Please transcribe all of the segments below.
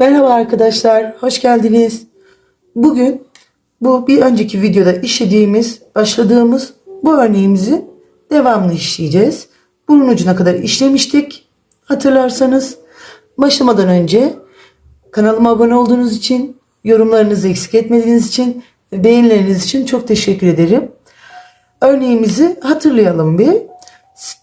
Merhaba arkadaşlar, hoş geldiniz. Bugün bu bir önceki videoda işlediğimiz, başladığımız bu örneğimizi devamlı işleyeceğiz. Bunun ucuna kadar işlemiştik. Hatırlarsanız başlamadan önce kanalıma abone olduğunuz için, yorumlarınızı eksik etmediğiniz için beğenileriniz için çok teşekkür ederim. Örneğimizi hatırlayalım bir.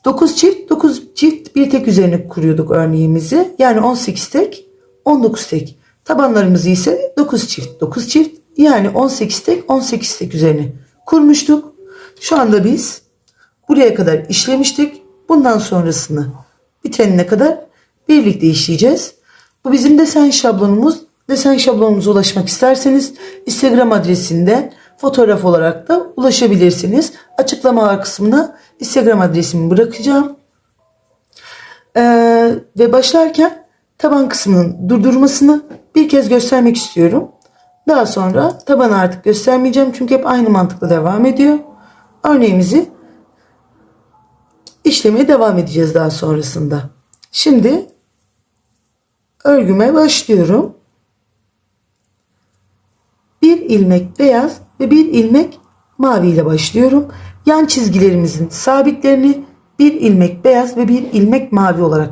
9 çift 9 çift bir tek üzerine kuruyorduk örneğimizi. Yani 18 tek 19 tek. Tabanlarımızı ise 9 çift 9 çift yani 18 tek 18 tek üzerine kurmuştuk. Şu anda biz buraya kadar işlemiştik. Bundan sonrasını bitenine kadar birlikte işleyeceğiz. Bu bizim desen şablonumuz. Desen şablonumuza ulaşmak isterseniz Instagram adresinden fotoğraf olarak da ulaşabilirsiniz. Açıklamalar kısmına Instagram adresimi bırakacağım. Ee, ve başlarken taban kısmının durdurmasını bir kez göstermek istiyorum. Daha sonra tabanı artık göstermeyeceğim çünkü hep aynı mantıkla devam ediyor. Örneğimizi işlemeye devam edeceğiz daha sonrasında. Şimdi örgüme başlıyorum. Bir ilmek beyaz ve bir ilmek mavi ile başlıyorum. Yan çizgilerimizin sabitlerini bir ilmek beyaz ve bir ilmek mavi olarak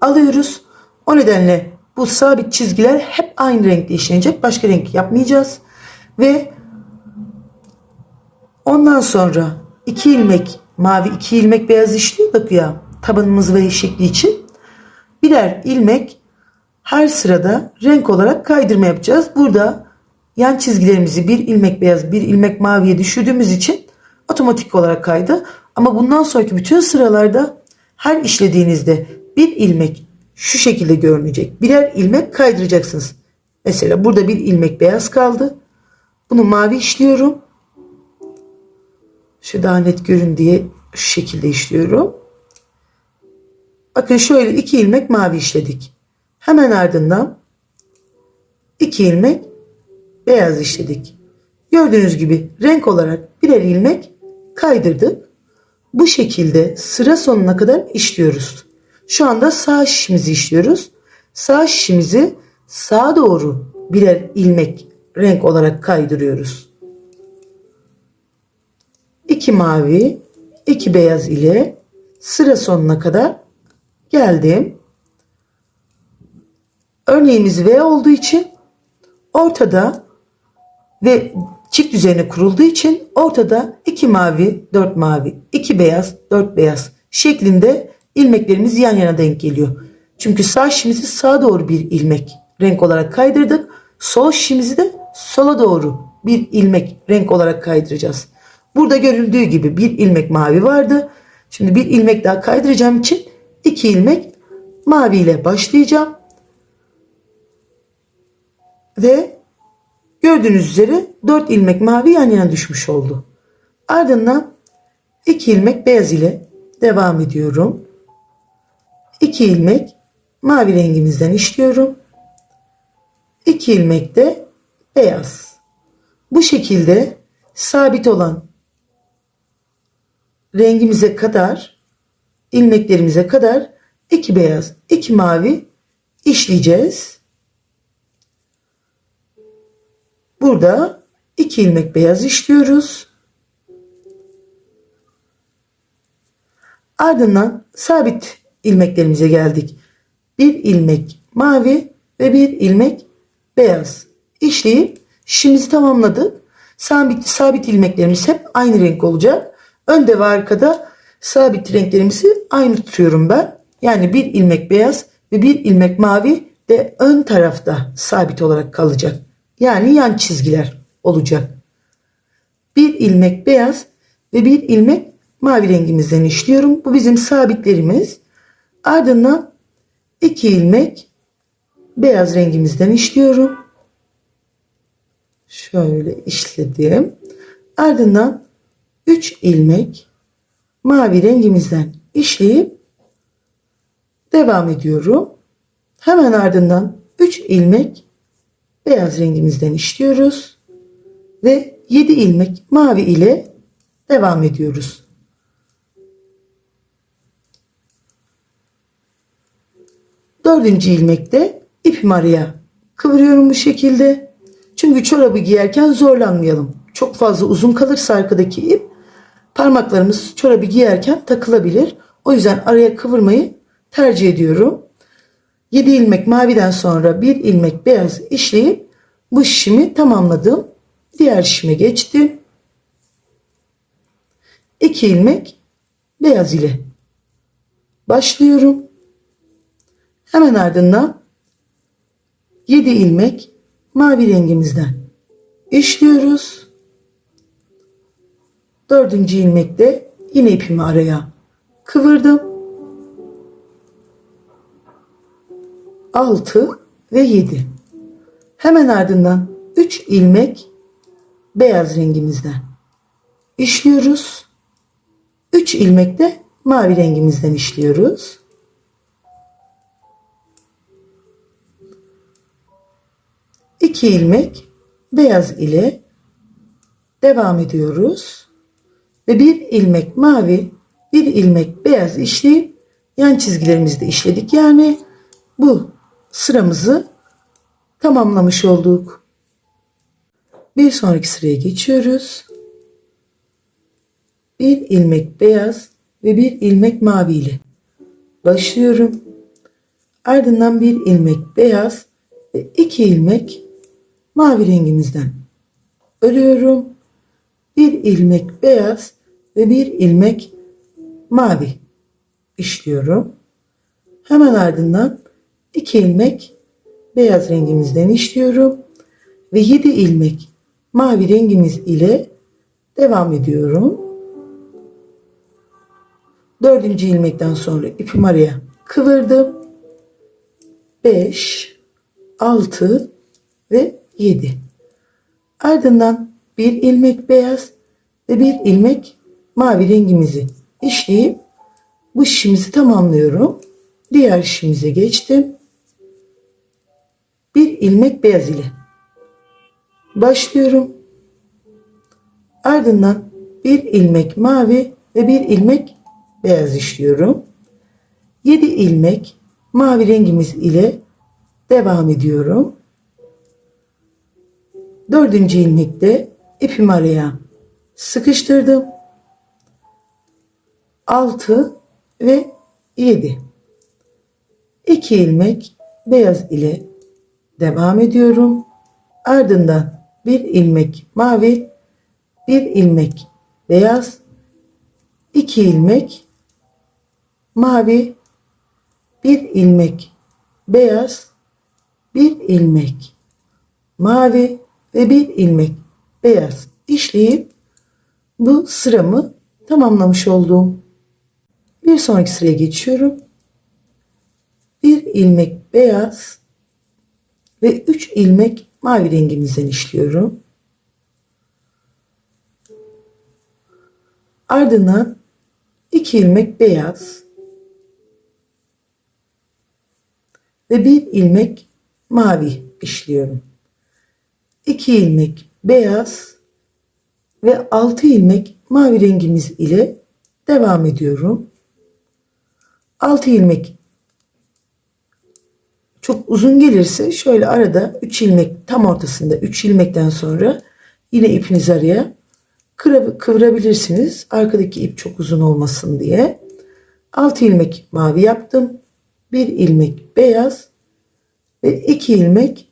alıyoruz. O nedenle bu sabit çizgiler hep aynı renkte işlenecek. Başka renk yapmayacağız. Ve ondan sonra iki ilmek mavi, iki ilmek beyaz işliyorduk ya tabanımız ve şekli için. Birer ilmek her sırada renk olarak kaydırma yapacağız. Burada yan çizgilerimizi bir ilmek beyaz, bir ilmek maviye düşürdüğümüz için otomatik olarak kaydı. Ama bundan sonraki bütün sıralarda her işlediğinizde bir ilmek şu şekilde görünecek. Birer ilmek kaydıracaksınız. Mesela burada bir ilmek beyaz kaldı. Bunu mavi işliyorum. Şu daha net görün diye şu şekilde işliyorum. Bakın şöyle iki ilmek mavi işledik. Hemen ardından iki ilmek beyaz işledik. Gördüğünüz gibi renk olarak birer ilmek kaydırdık. Bu şekilde sıra sonuna kadar işliyoruz. Şu anda sağ şişimizi işliyoruz. Sağ şişimizi sağa doğru birer ilmek renk olarak kaydırıyoruz. İki mavi, iki beyaz ile sıra sonuna kadar geldim. Örneğimiz V olduğu için ortada ve çift üzerine kurulduğu için ortada iki mavi, dört mavi, iki beyaz, dört beyaz şeklinde ilmeklerimiz yan yana denk geliyor. Çünkü sağ şişimizi sağa doğru bir ilmek renk olarak kaydırdık. Sol şişimizi de sola doğru bir ilmek renk olarak kaydıracağız. Burada görüldüğü gibi bir ilmek mavi vardı. Şimdi bir ilmek daha kaydıracağım için iki ilmek mavi ile başlayacağım. Ve gördüğünüz üzere 4 ilmek mavi yan yana düşmüş oldu. Ardından 2 ilmek beyaz ile devam ediyorum. 2 ilmek mavi rengimizden işliyorum. 2 ilmek de beyaz. Bu şekilde sabit olan rengimize kadar ilmeklerimize kadar 2 beyaz, 2 mavi işleyeceğiz. Burada 2 ilmek beyaz işliyoruz. Ardından sabit ilmeklerimize geldik. Bir ilmek mavi ve bir ilmek beyaz işleyip işimizi tamamladık. Sabit, sabit ilmeklerimiz hep aynı renk olacak. Önde ve arkada sabit renklerimizi aynı tutuyorum ben. Yani bir ilmek beyaz ve bir ilmek mavi de ön tarafta sabit olarak kalacak. Yani yan çizgiler olacak. Bir ilmek beyaz ve bir ilmek mavi rengimizden işliyorum. Bu bizim sabitlerimiz. Ardından iki ilmek beyaz rengimizden işliyorum. Şöyle işledim. Ardından 3 ilmek mavi rengimizden işleyip devam ediyorum. Hemen ardından 3 ilmek beyaz rengimizden işliyoruz ve 7 ilmek mavi ile devam ediyoruz. Dördüncü ilmekte ipim araya kıvırıyorum bu şekilde. Çünkü çorabı giyerken zorlanmayalım. Çok fazla uzun kalırsa arkadaki ip parmaklarımız çorabı giyerken takılabilir. O yüzden araya kıvırmayı tercih ediyorum. 7 ilmek maviden sonra 1 ilmek beyaz işleyip bu şişimi tamamladım. Diğer şişime geçtim. 2 ilmek beyaz ile başlıyorum. Hemen ardından 7 ilmek mavi rengimizden işliyoruz. Dördüncü ilmekte yine ipimi araya kıvırdım. 6 ve 7. Hemen ardından 3 ilmek beyaz rengimizden işliyoruz. 3 ilmek de mavi rengimizden işliyoruz. İki ilmek beyaz ile devam ediyoruz. Ve bir ilmek mavi, bir ilmek beyaz işleyip yan çizgilerimizde işledik. Yani bu sıramızı tamamlamış olduk. Bir sonraki sıraya geçiyoruz. Bir ilmek beyaz ve bir ilmek mavi ile başlıyorum. Ardından bir ilmek beyaz ve iki ilmek mavi rengimizden örüyorum. Bir ilmek beyaz ve bir ilmek mavi işliyorum. Hemen ardından 2 ilmek beyaz rengimizden işliyorum ve 7 ilmek mavi rengimiz ile devam ediyorum. Dördüncü ilmekten sonra ipim araya kıvırdım. 5, 6 ve 7. Ardından bir ilmek beyaz ve bir ilmek mavi rengimizi işleyip bu şişimizi tamamlıyorum. Diğer şişimize geçtim. Bir ilmek beyaz ile başlıyorum. Ardından bir ilmek mavi ve bir ilmek beyaz işliyorum. 7 ilmek mavi rengimiz ile devam ediyorum. Dördüncü ilmekte ipimi araya sıkıştırdım. 6 ve 7. 2 ilmek beyaz ile devam ediyorum. Ardından bir ilmek mavi, bir ilmek beyaz, 2 ilmek mavi, bir ilmek beyaz, bir ilmek mavi ve bir ilmek beyaz işleyip bu sıramı tamamlamış oldum. Bir sonraki sıraya geçiyorum. Bir ilmek beyaz ve 3 ilmek mavi rengimizden işliyorum. Ardından 2 ilmek beyaz ve bir ilmek mavi işliyorum. 2 ilmek beyaz ve 6 ilmek mavi rengimiz ile devam ediyorum. 6 ilmek çok uzun gelirse şöyle arada 3 ilmek tam ortasında 3 ilmekten sonra yine ipinizi araya kıvırabilirsiniz. Arkadaki ip çok uzun olmasın diye. 6 ilmek mavi yaptım. 1 ilmek beyaz ve 2 ilmek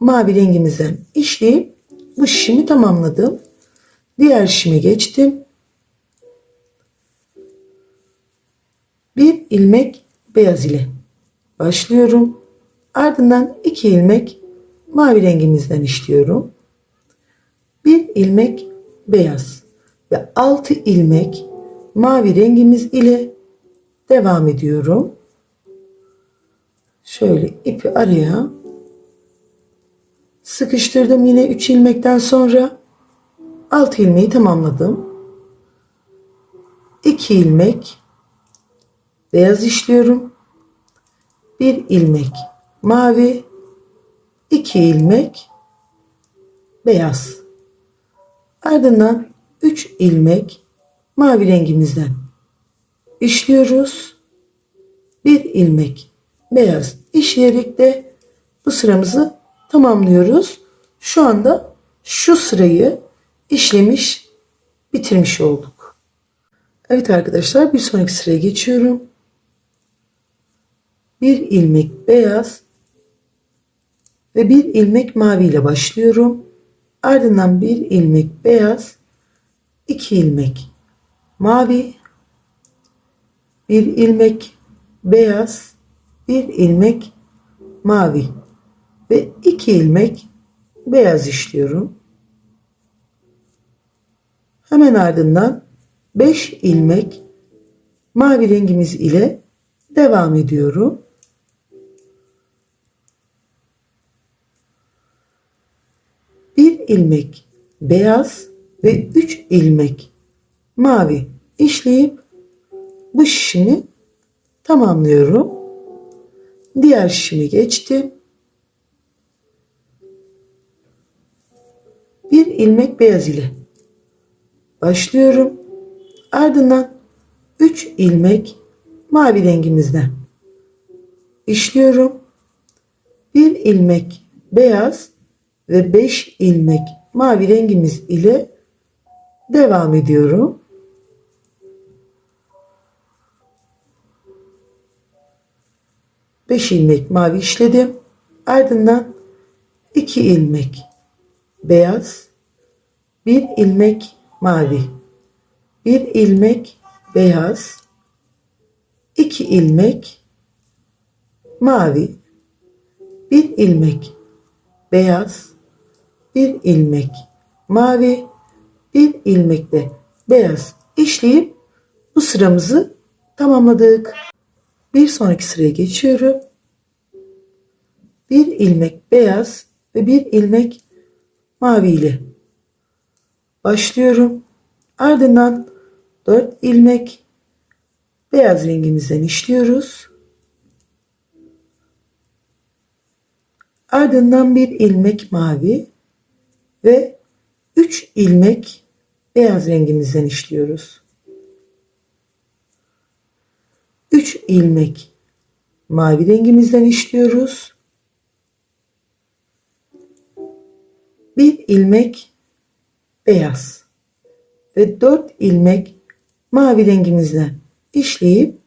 mavi rengimizden işleyip bu şişimi tamamladım. Diğer şişime geçtim. Bir ilmek beyaz ile başlıyorum. Ardından iki ilmek mavi rengimizden işliyorum. Bir ilmek beyaz ve altı ilmek mavi rengimiz ile devam ediyorum. Şöyle ipi araya sıkıştırdım yine 3 ilmekten sonra 6 ilmeği tamamladım. 2 ilmek beyaz işliyorum. 1 ilmek mavi, 2 ilmek beyaz. Ardından 3 ilmek mavi rengimizden işliyoruz. 1 ilmek beyaz işleyerek de bu sıramızı tamamlıyoruz. Şu anda şu sırayı işlemiş, bitirmiş olduk. Evet arkadaşlar bir sonraki sıraya geçiyorum. Bir ilmek beyaz ve bir ilmek mavi ile başlıyorum. Ardından bir ilmek beyaz, iki ilmek mavi, bir ilmek beyaz, bir ilmek mavi ve iki ilmek beyaz işliyorum. Hemen ardından 5 ilmek mavi rengimiz ile devam ediyorum. Bir ilmek beyaz ve 3 ilmek mavi işleyip bu şişimi tamamlıyorum. Diğer şişimi geçtim. Bir ilmek beyaz ile başlıyorum. Ardından 3 ilmek mavi rengimizden işliyorum. Bir ilmek beyaz ve 5 ilmek mavi rengimiz ile devam ediyorum. Beş ilmek mavi işledim. Ardından iki ilmek beyaz, bir ilmek mavi, bir ilmek beyaz, iki ilmek mavi, bir ilmek beyaz, bir ilmek mavi, bir ilmek de beyaz işleyip bu sıramızı tamamladık. Bir sonraki sıraya geçiyorum. Bir ilmek beyaz ve bir ilmek mavi ile başlıyorum. Ardından 4 ilmek beyaz rengimizden işliyoruz. Ardından bir ilmek mavi ve 3 ilmek beyaz rengimizden işliyoruz. 3 ilmek mavi rengimizden işliyoruz. Bir ilmek beyaz ve 4 ilmek mavi rengimizden işleyip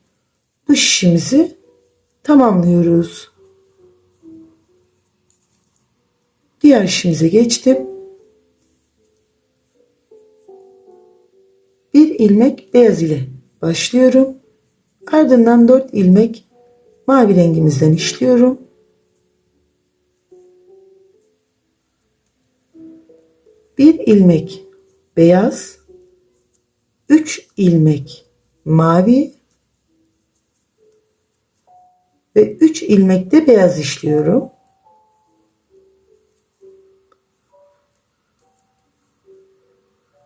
bu şişimizi tamamlıyoruz. Diğer şişimize geçtim. Bir ilmek beyaz ile başlıyorum. Ardından 4 ilmek mavi rengimizden işliyorum. Bir ilmek beyaz, 3 ilmek mavi ve 3 ilmek de beyaz işliyorum.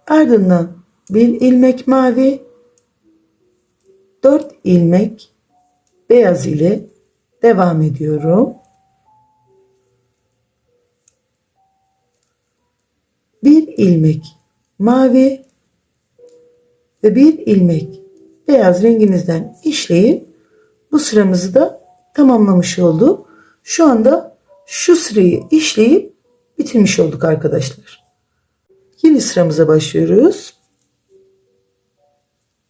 Ardından bir ilmek mavi 4 ilmek beyaz ile devam ediyorum. Bir ilmek mavi ve bir ilmek beyaz rengimizden işleyip bu sıramızı da tamamlamış olduk. Şu anda şu sırayı işleyip bitirmiş olduk arkadaşlar. Yeni sıramıza başlıyoruz.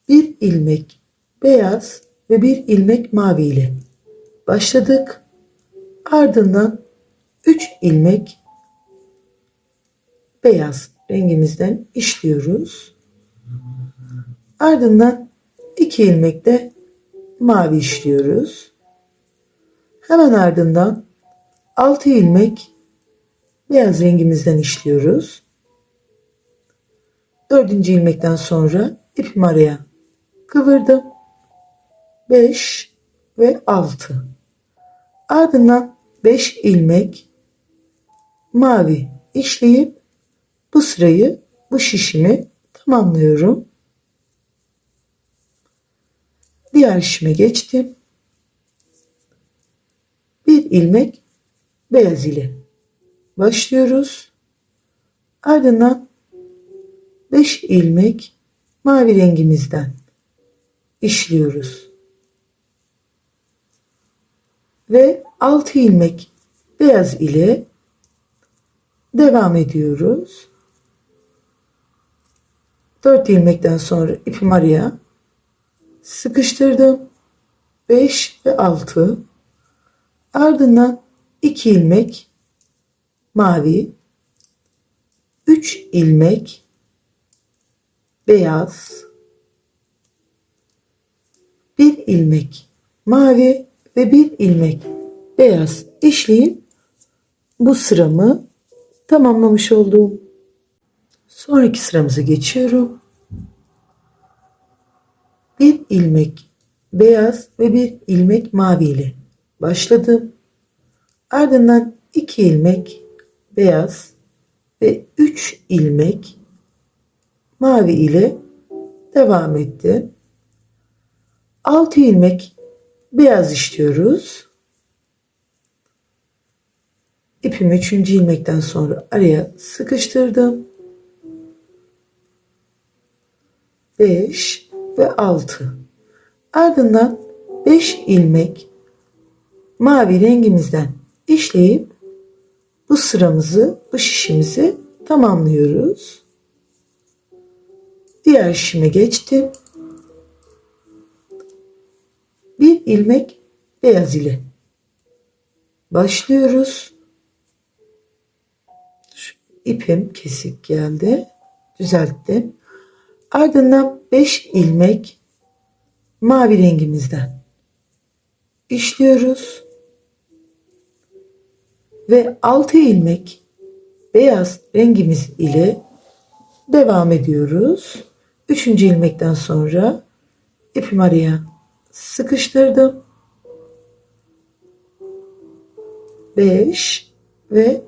Bir ilmek beyaz ve bir ilmek mavi ile başladık. Ardından 3 ilmek beyaz rengimizden işliyoruz. Ardından 2 ilmek de mavi işliyoruz. Hemen ardından 6 ilmek beyaz rengimizden işliyoruz. Dördüncü ilmekten sonra ipimi araya kıvırdım. 5 ve 6. Ardından 5 ilmek mavi işleyip bu sırayı bu şişimi tamamlıyorum. Diğer şişime geçtim. Bir ilmek beyaz ile başlıyoruz. Ardından 5 ilmek mavi rengimizden işliyoruz. Ve 6 ilmek beyaz ile devam ediyoruz. 4 ilmekten sonra ipim araya sıkıştırdım. 5 ve 6 ardından 2 ilmek mavi 3 ilmek beyaz 1 ilmek mavi ve 1 ilmek beyaz işleyip bu sıramı tamamlamış oldum. Sonraki sıramıza geçiyorum. Bir ilmek beyaz ve bir ilmek mavi ile başladım. Ardından iki ilmek beyaz ve üç ilmek mavi ile devam ettim. Altı ilmek beyaz işliyoruz. İpimi üçüncü ilmekten sonra araya sıkıştırdım. 5 ve 6. Ardından 5 ilmek mavi rengimizden işleyip bu sıramızı, bu şişimizi tamamlıyoruz. Diğer şişime geçtim. Bir ilmek beyaz ile başlıyoruz. Şu ipim kesik geldi. Düzelttim. Ardından 5 ilmek mavi rengimizden işliyoruz. Ve 6 ilmek beyaz rengimiz ile devam ediyoruz. 3. ilmekten sonra ipim araya sıkıştırdım. 5 ve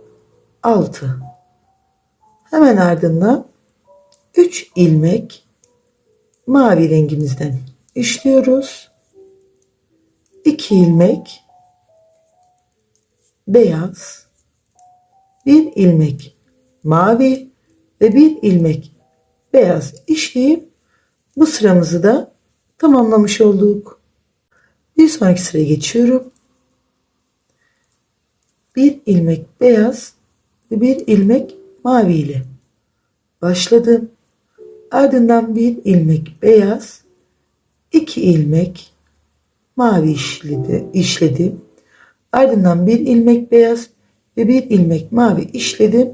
6. Hemen ardından 3 ilmek mavi rengimizden işliyoruz. 2 ilmek beyaz, 1 ilmek mavi ve 1 ilmek beyaz işleyip bu sıramızı da tamamlamış olduk. Bir sonraki sıraya geçiyorum. 1 ilmek beyaz ve 1 ilmek mavi ile başladım. Ardından bir ilmek beyaz, iki ilmek mavi işledi, işledim. Ardından bir ilmek beyaz ve bir ilmek mavi işledim.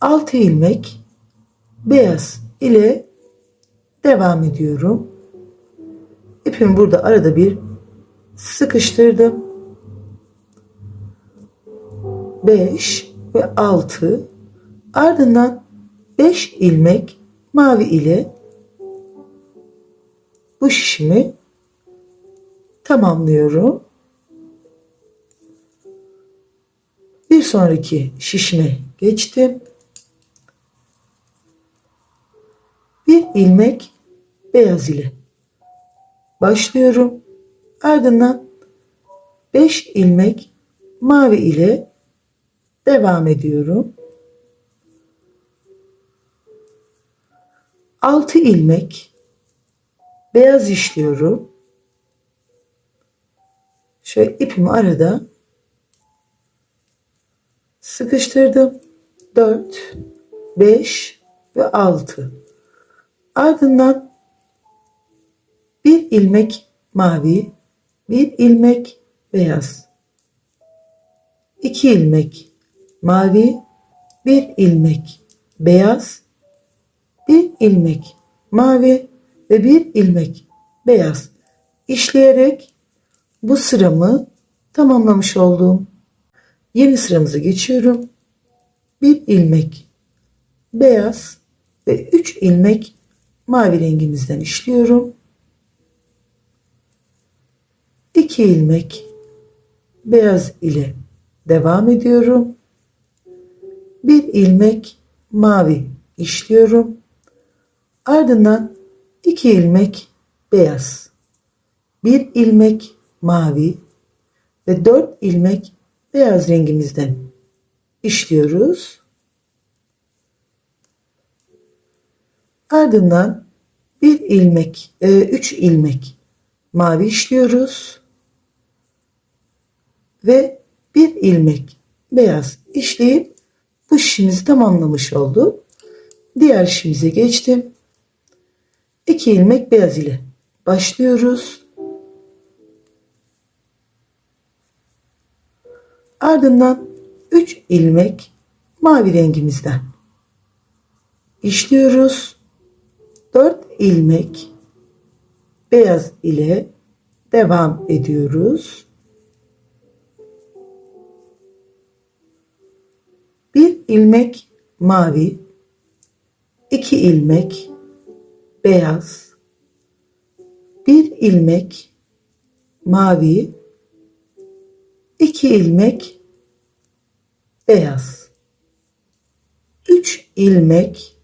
Altı ilmek beyaz ile devam ediyorum. İpimi burada arada bir sıkıştırdım. 5 ve 6 ardından 5 ilmek mavi ile bu şişimi tamamlıyorum. Bir sonraki şişime geçtim. Bir ilmek beyaz ile başlıyorum. Ardından 5 ilmek mavi ile devam ediyorum. 6 ilmek beyaz işliyorum. Şöyle ipimi arada sıkıştırdım. 4, 5 ve 6. Ardından bir ilmek mavi, bir ilmek beyaz. 2 ilmek mavi, bir ilmek beyaz bir ilmek mavi ve bir ilmek beyaz işleyerek bu sıramı tamamlamış oldum. Yeni sıramıza geçiyorum. Bir ilmek beyaz ve üç ilmek mavi rengimizden işliyorum. 2 ilmek beyaz ile devam ediyorum. Bir ilmek mavi işliyorum. Ardından 2 ilmek beyaz, 1 ilmek mavi ve 4 ilmek beyaz rengimizden işliyoruz. Ardından 1 ilmek, 3 e, ilmek mavi işliyoruz. Ve 1 ilmek beyaz işleyip bu şişimizi tamamlamış olduk. Diğer şişimize geçtim. 2 ilmek beyaz ile başlıyoruz. Ardından 3 ilmek mavi rengimizden işliyoruz. 4 ilmek beyaz ile devam ediyoruz. Bir ilmek mavi, iki ilmek beyaz, bir ilmek mavi, iki ilmek beyaz, üç ilmek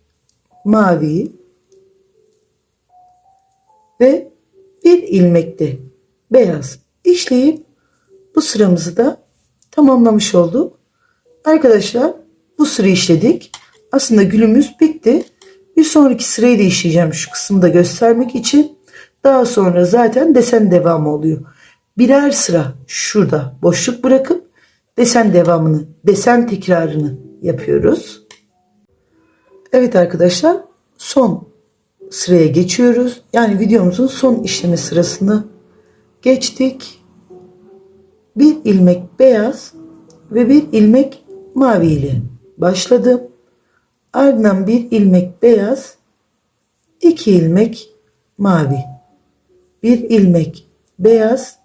mavi ve bir ilmek de beyaz işleyip bu sıramızı da tamamlamış olduk. Arkadaşlar bu sırayı işledik. Aslında gülümüz bitti. Bir sonraki sırayı da şu kısmı da göstermek için. Daha sonra zaten desen devamı oluyor. Birer sıra şurada boşluk bırakıp desen devamını, desen tekrarını yapıyoruz. Evet arkadaşlar son sıraya geçiyoruz. Yani videomuzun son işleme sırasını geçtik. Bir ilmek beyaz ve bir ilmek mavi ile başladım. Ardından bir ilmek beyaz, iki ilmek mavi, bir ilmek beyaz,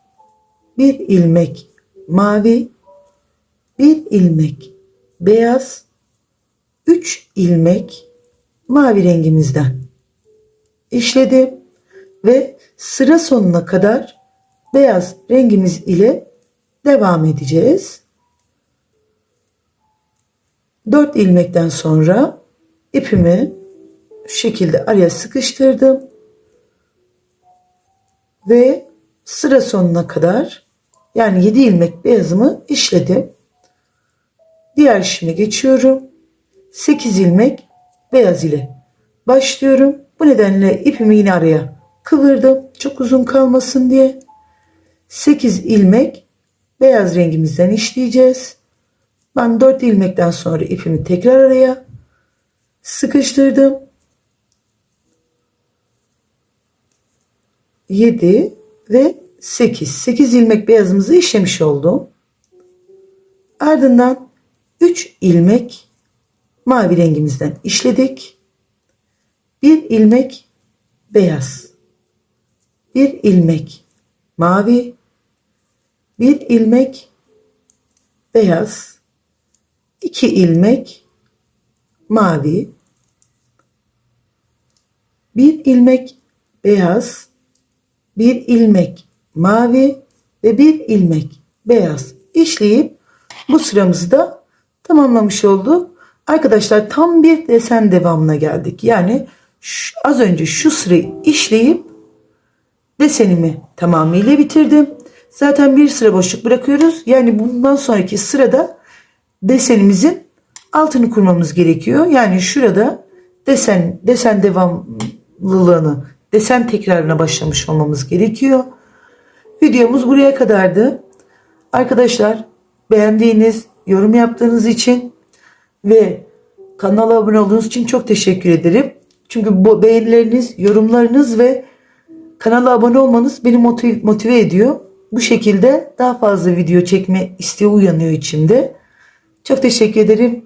bir ilmek mavi, bir ilmek beyaz, üç ilmek mavi rengimizden işledim ve sıra sonuna kadar beyaz rengimiz ile devam edeceğiz. 4 ilmekten sonra ipimi şu şekilde araya sıkıştırdım. Ve sıra sonuna kadar yani 7 ilmek beyazımı işledim. Diğer işime geçiyorum. 8 ilmek beyaz ile başlıyorum. Bu nedenle ipimi yine araya kıvırdım. Çok uzun kalmasın diye. 8 ilmek beyaz rengimizden işleyeceğiz. Ben 4 ilmekten sonra ipimi tekrar araya sıkıştırdım. 7 ve 8. 8 ilmek beyazımızı işlemiş oldum. Ardından 3 ilmek mavi rengimizden işledik. 1 ilmek beyaz. 1 ilmek mavi. 1 ilmek beyaz 2 ilmek mavi, bir ilmek beyaz, bir ilmek mavi ve bir ilmek beyaz işleyip bu sıramızı da tamamlamış olduk. Arkadaşlar tam bir desen devamına geldik. Yani şu, az önce şu sırayı işleyip desenimi tamamıyla bitirdim. Zaten bir sıra boşluk bırakıyoruz. Yani bundan sonraki sırada desenimizin altını kurmamız gerekiyor. Yani şurada desen desen devamlılığını, desen tekrarına başlamış olmamız gerekiyor. Videomuz buraya kadardı. Arkadaşlar beğendiğiniz, yorum yaptığınız için ve kanala abone olduğunuz için çok teşekkür ederim. Çünkü bu beğenileriniz, yorumlarınız ve kanala abone olmanız beni motive, motive ediyor. Bu şekilde daha fazla video çekme isteği uyanıyor içimde. Çok teşekkür ederim.